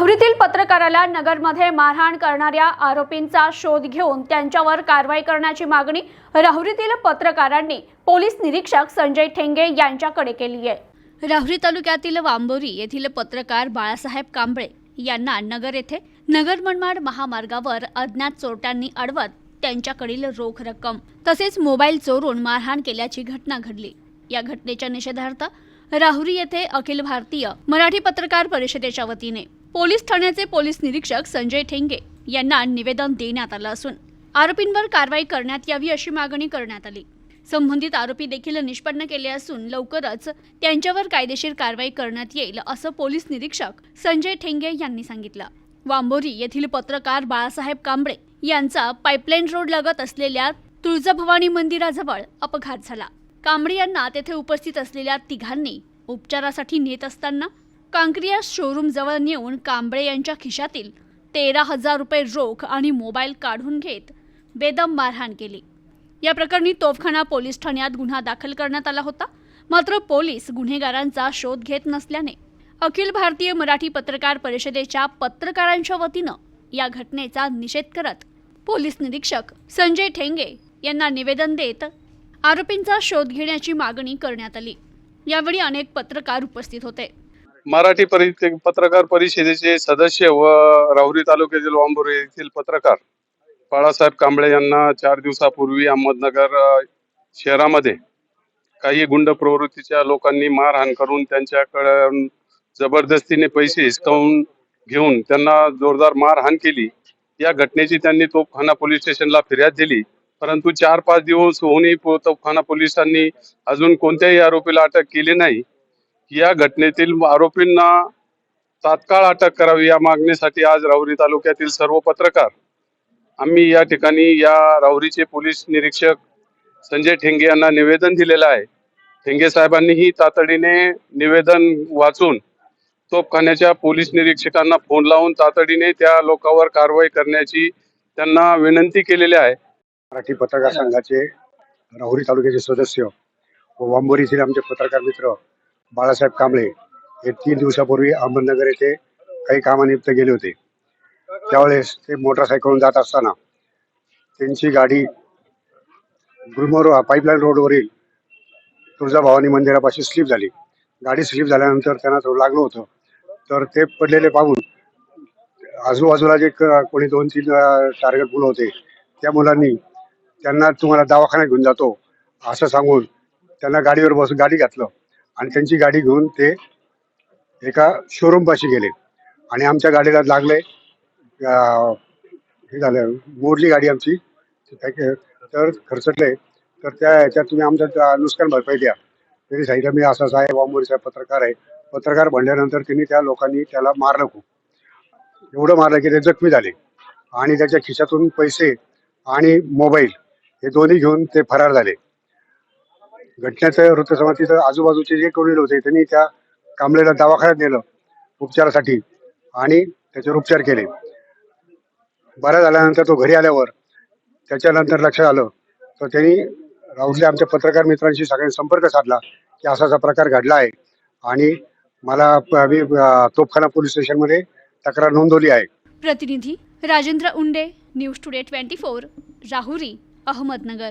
राहुरीतील पत्रकाराला नगरमध्ये मारहाण करणाऱ्या आरोपींचा शोध घेऊन त्यांच्यावर कारवाई करण्याची मागणी राहुरीतील पत्रकारांनी पोलीस निरीक्षक संजय ठेंगे यांच्याकडे केली आहे. राहुरी तालुक्यातील वांबोरी येथील पत्रकार बाळासाहेब कांबळे यांना नगर येथे नगर मनमाड महामार्गावर अज्ञात चोरट्यांनी अडवत त्यांच्याकडील रोख रक्कम तसेच मोबाईल चोरून मारहाण केल्याची घटना घडली. या घटनेच्या निषेधार्थ राहुरी येथे अखिल भारतीय मराठी पत्रकार परिषदेच्या वतीने पोलीस ठाण्याचे पोलीस निरीक्षक संजय ठेंगे यांना निवेदन देण्यात आलं असून आरोपींवर कारवाई करण्यात यावी अशी मागणी करण्यात आली. संबंधित आरोपी देखील निष्पन्न केले असून लवकरच त्यांच्यावर कायदेशीर कारवाई करण्यात येईल असं पोलीस निरीक्षक संजय ठेंगे यांनी सांगितलं. वांबोरी येथील पत्रकार बाळासाहेब कांबळे यांचा पाईपलाईन रोड लगत असलेल्या तुळजाभवानी मंदिराजवळ अपघात झाला. कांबळे यांना तेथे उपस्थित असलेल्या तिघांनी उपचारासाठी नेत असताना कांक्रिया शोरूम जवळ नेऊन कांबळे यांच्या खिशातील तेरा हजार रुपये रोख आणि मोबाईल काढून घेत बेदम मारहाण केली. या प्रकरणी तोफखाना पोलीस ठाण्यात गुन्हा दाखल करण्यात आला होता. मात्र पोलीस गुन्हेगारांचा शोध घेत नसल्याने अखिल भारतीय मराठी पत्रकार परिषदेच्या पत्रकारांच्या वतीनं या घटनेचा निषेध करत पोलीस निरीक्षक संजय ठेंगे यांना निवेदन देत आरोपींचा शोध घेण्याची मागणी करण्यात आली. यावेळी अनेक पत्रकार उपस्थित होते. मराठी परि पत्रकार परिषदेचे सदस्य व राहुरी तालुक्यातील वांबोरे येथील पत्रकार बाळासाहेब कांबळे यांना चार दिवसापूर्वी अहमदनगर शहरामध्ये काही गुंड प्रवृत्तीच्या लोकांनी मारहाण करून त्यांच्याकडे जबरदस्तीने पैसे हिसकावून घेऊन त्यांना जोरदार मारहाण केली. या घटनेची त्यांनी तोफखाना पोलीस स्टेशनला फिर्याद दिली. परंतु चार पाच दिवस होऊनही तोफखाना पोलिसांनी अजून कोणत्याही आरोपीला अटक केली नाही. या घटनेतील आरोपींना तात्काळ अटक करावी या मागणीसाठी आज राहुरी तालुक्यातील सर्व पत्रकार आम्ही या ठिकाणी या राहुरीचे पोलीस निरीक्षक संजय ठेंगे यांना निवेदन दिलेलं आहे. ठेंगे साहेबांनीही तातडीने निवेदन वाचून तोपखान्याच्या पोलीस निरीक्षकांना फोन लावून तातडीने त्या लोकांवर कारवाई करण्याची त्यांना विनंती केलेली आहे. मराठी पत्रकार संघाचे राहुरी तालुक्याचे सदस्य व वांबोरी येथील आमचे पत्रकार मित्र बाळासाहेब कांबळे हे तीन दिवसापूर्वी अहमदनगर येथे काही कामानिमित्त गेले होते. त्यावेळेस ते मोटरसायकलून जात असताना त्यांची गाडी गुलमोर पाईपलाईन रोडवरील तुळजाभवानी मंदिरापाशी स्लिप झाली. गाडी स्लिप झाल्यानंतर त्यांना थोडं लागलं होतं. तर ते पडलेले पाहून आजूबाजूला जे क- कोणी दोन तीन टार्गेट मुलं होते त्या मुलांनी त्यांना तुम्हाला दवाखान्यात घेऊन जातो असं सांगून त्यांना गाडीवर बसून गाडी घातलं. आणि त्यांची गाडी घेऊन ते एका शोरूम पाशी गेले. आणि आमच्या गाडीला लागले हे झालं मोडली गाडी आमची. तर खर्चटले तर त्या ह्याच्यात तुम्ही आमचं त्या नुकसान भरपाई द्या. तरी सांगितलं मी असा साहेब वामोरी साहेब पत्रकार आहे. पत्रकार म्हणल्यानंतर त्यांनी त्या लोकांनी त्याला मारलं खूप. एवढं मारलं की ते जखमी झाले. आणि त्याच्या खिशातून पैसे आणि मोबाईल हे दोन्ही घेऊन ते फरार झाले. घटनेचं वृत्तसमाज आजूबाजूचे जे कोणी होते त्यांनी त्या कांबळेला दवाखान्यात नेलं उपचारासाठी आणि त्याच्यावर उपचार केले. बरा झाल्यानंतर तो घरी आल्यावर त्याच्यानंतर लक्षात आलं. तर त्यांनी राहुलने आमच्या पत्रकार मित्रांशी सगळ्यांनी संपर्क साधला की असा असा प्रकार घडला आहे आणि मला मी तोफखाना पोलीस स्टेशनमध्ये तक्रार नोंदवली आहे. प्रतिनिधी Rajendra Unde news today twenty four Rahuri Ahmednagar.